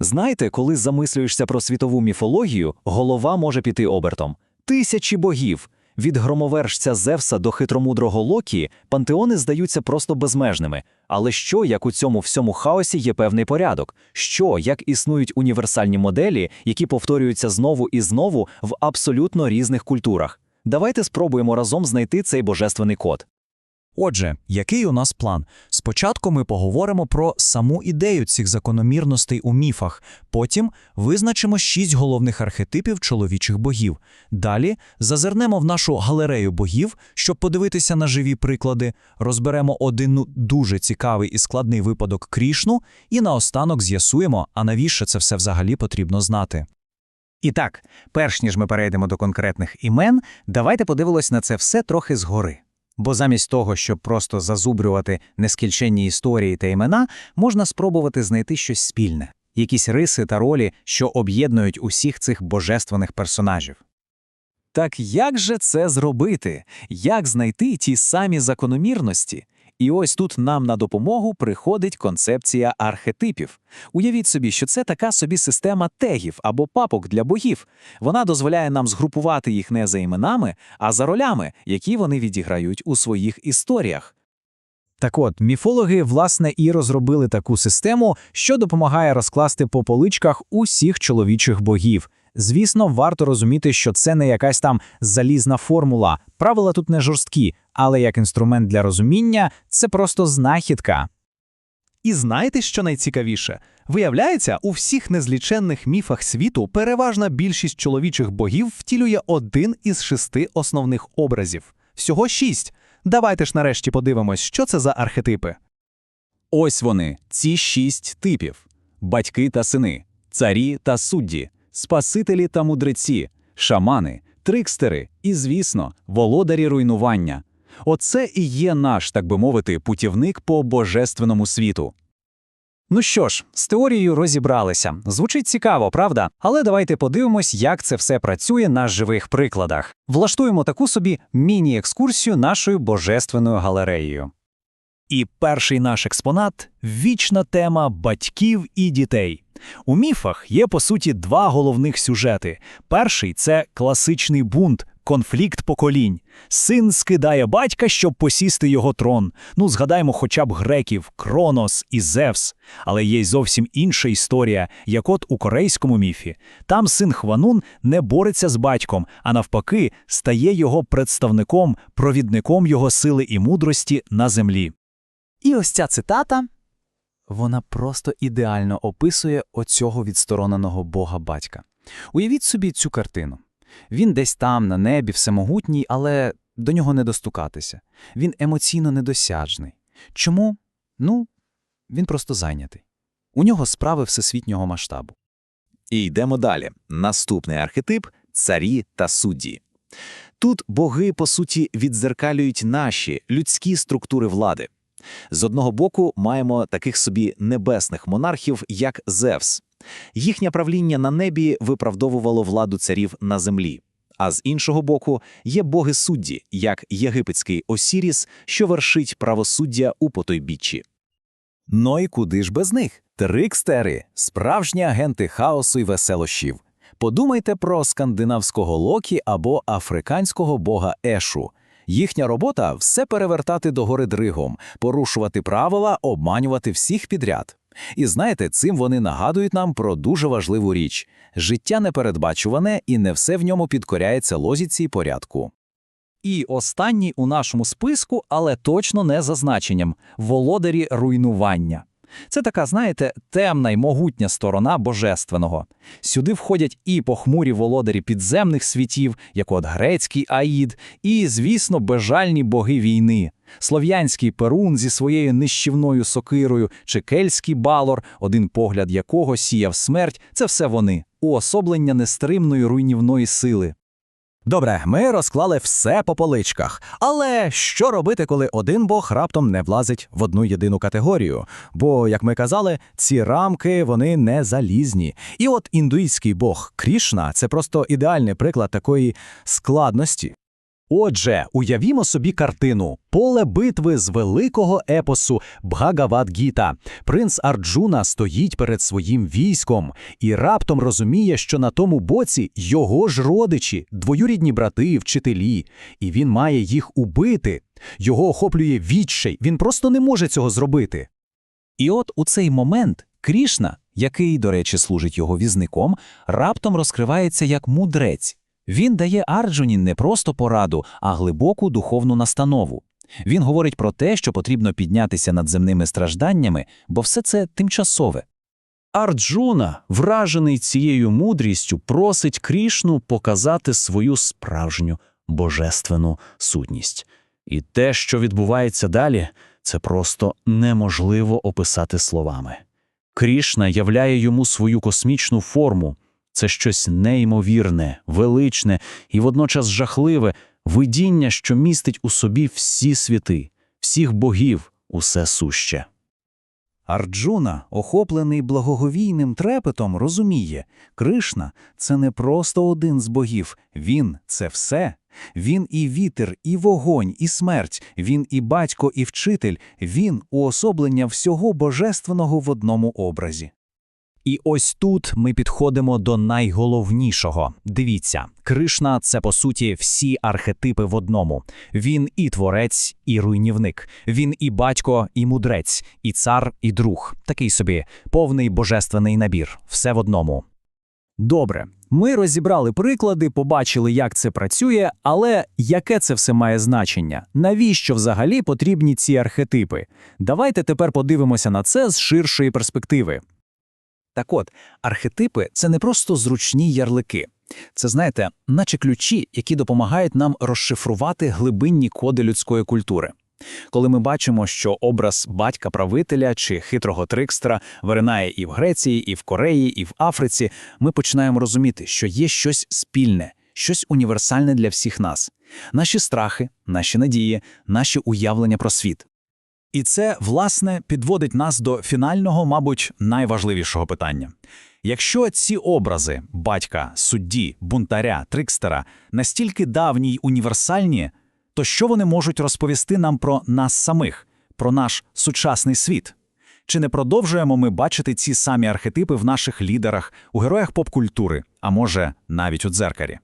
Знаєте, коли замислюєшся про світову міфологію, голова може піти обертом. Тисячі богів. Від громовержця Зевса до хитромудрого Локі пантеони здаються просто безмежними. Але що, як у цьому всьому хаосі є певний порядок? Що, як існують універсальні моделі, які повторюються знову і знову в абсолютно різних культурах? Давайте спробуємо разом знайти цей божественний код. Отже, який у нас план? Спочатку ми поговоримо про саму ідею цих закономірностей у міфах, потім визначимо шість головних архетипів чоловічих богів. Далі зазирнемо в нашу галерею богів, щоб подивитися на живі приклади, розберемо один дуже цікавий і складний випадок Крішну, і наостанок з'ясуємо, а навіщо це все взагалі потрібно знати. І так, перш ніж ми перейдемо до конкретних імен, давайте подивимось на це все трохи згори. Бо замість того, щоб просто зазубрювати нескінченні історії та імена, можна спробувати знайти щось спільне, якісь риси та ролі, що об'єднують усіх цих божественних персонажів. Так як же це зробити? Як знайти ті самі закономірності? І ось тут нам на допомогу приходить концепція архетипів. Уявіть собі, що це така собі система тегів або папок для богів. Вона дозволяє нам згрупувати їх не за іменами, а за ролями, які вони відіграють у своїх історіях. Так от, міфологи, власне, і розробили таку систему, що допомагає розкласти по поличках усіх чоловічих богів. Звісно, варто розуміти, що це не якась там залізна формула. Правила тут не жорсткі, але як інструмент для розуміння це просто знахідка. І знаєте, що найцікавіше? Виявляється, у всіх незліченних міфах світу переважна більшість чоловічих богів втілює один із шести основних образів. Всього шість. Давайте ж нарешті подивимось, що це за архетипи. Ось вони, ці шість типів: батьки та сини, царі та судді, спасителі та мудреці, шамани, трикстери і, звісно, володарі руйнування. Оце і є наш, так би мовити, путівник по божественному світу. Ну що ж, з теорією розібралися. Звучить цікаво, правда? Але давайте подивимось, як це все працює на живих прикладах. Влаштуємо таку собі міні-екскурсію нашою божественною галереєю. І перший наш експонат вічна тема батьків і дітей. У міфах є по суті два головних сюжети. Перший це класичний бунт, конфлікт поколінь. Син скидає батька, щоб посісти його трон. Ну, згадаймо хоча б греків, Кронос і Зевс. Але є й зовсім інша історія, як от у корейському міфі. Там син Хванун не бореться з батьком, а навпаки, стає його представником, провідником його сили і мудрості на землі. І ось ця цитата. Вона просто ідеально описує оцього відстороненого бога батька. Уявіть собі цю картину. Він десь там, на небі, всемогутній, але до нього не достукатися. Він емоційно недосяжний. Чому? Ну, він просто зайнятий. У нього справи всесвітнього масштабу. І йдемо далі. Наступний архетип царі та судді. Тут боги, по суті, віддзеркалюють наші людські структури влади. З одного боку, маємо таких собі небесних монархів, як Зевс. Їхнє правління на небі виправдовувало владу царів на землі. А з іншого боку, є боги судді, як єгипетський Осіріс, що вершить правосуддя у потойбіччі. Ну і куди ж без них? Трикстери, справжні агенти хаосу і веселощів. Подумайте про скандинавського Локі або африканського бога Ешу. Їхня робота все перевертати догори дригом, порушувати правила, обманювати всіх підряд. І знаєте, цим вони нагадують нам про дуже важливу річ: життя непередбачуване і не все в ньому підкоряється лозіці й порядку. І останній у нашому списку, але точно не за значенням володарі руйнування. Це така, знаєте, темна й могутня сторона божественного. Сюди входять і похмурі володарі підземних світів, як от грецький Аїд, і, звісно, безжальні боги війни. Слов'янський Перун зі своєю нищівною сокирою, чи кельтський балор, один погляд якого сіяв смерть, це все вони, уособлення нестримної руйнівної сили. Добре, ми розклали все по поличках. Але що робити, коли один бог раптом не влазить в одну єдину категорію? Бо, як ми казали, ці рамки вони не залізні. І от індуїзький бог Крішна це просто ідеальний приклад такої складності. Отже, уявімо собі картину поле битви з великого епосу Бхагавад-гіта. Принц Арджуна стоїть перед своїм військом і раптом розуміє, що на тому боці його ж родичі, двоюрідні брати, вчителі, і він має їх убити. Його охоплює відчай, він просто не може цього зробити. І от у цей момент Крішна, який, до речі, служить його візником, раптом розкривається як мудрець. Він дає Арджуні не просто пораду, а глибоку духовну настанову. Він говорить про те, що потрібно піднятися над земними стражданнями, бо все це тимчасове. Арджуна, вражений цією мудрістю, просить Крішну показати свою справжню божественну сутність. І те, що відбувається далі, це просто неможливо описати словами. Крішна являє йому свою космічну форму. Це щось неймовірне, величне і водночас жахливе видіння, що містить у собі всі світи, всіх богів, усе суще. Арджуна, охоплений благоговійним трепетом, розуміє, Кришна – це не просто один з богів, він – це все. Він і вітер, і вогонь, і смерть, він і батько, і вчитель, він – уособлення всього божественного в одному образі. І ось тут ми підходимо до найголовнішого. Дивіться, Кришна – це, по суті, всі архетипи в одному. Він і творець, і руйнівник. Він і батько, і мудрець, і цар, і друг. Такий собі повний божественний набір. Все в одному. Добре, ми розібрали приклади, побачили, як це працює, але яке це все має значення? Навіщо взагалі потрібні ці архетипи? Давайте тепер подивимося на це з ширшої перспективи. Так от, архетипи це не просто зручні ярлики. Це, знаєте, наче ключі, які допомагають нам розшифрувати глибинні коди людської культури. Коли ми бачимо, що образ батька-правителя чи хитрого трикстера виринає і в Греції, і в Кореї, і в Африці, ми починаємо розуміти, що є щось спільне, щось універсальне для всіх нас: наші страхи, наші надії, наші уявлення про світ. І це, власне, підводить нас до фінального, мабуть, найважливішого питання. Якщо ці образи батька, судді, бунтаря, трикстера настільки давні й універсальні, то що вони можуть розповісти нам про нас самих, про наш сучасний світ? Чи не продовжуємо ми бачити ці самі архетипи в наших лідерах, у героях поп-культури, а може, навіть у дзеркалі?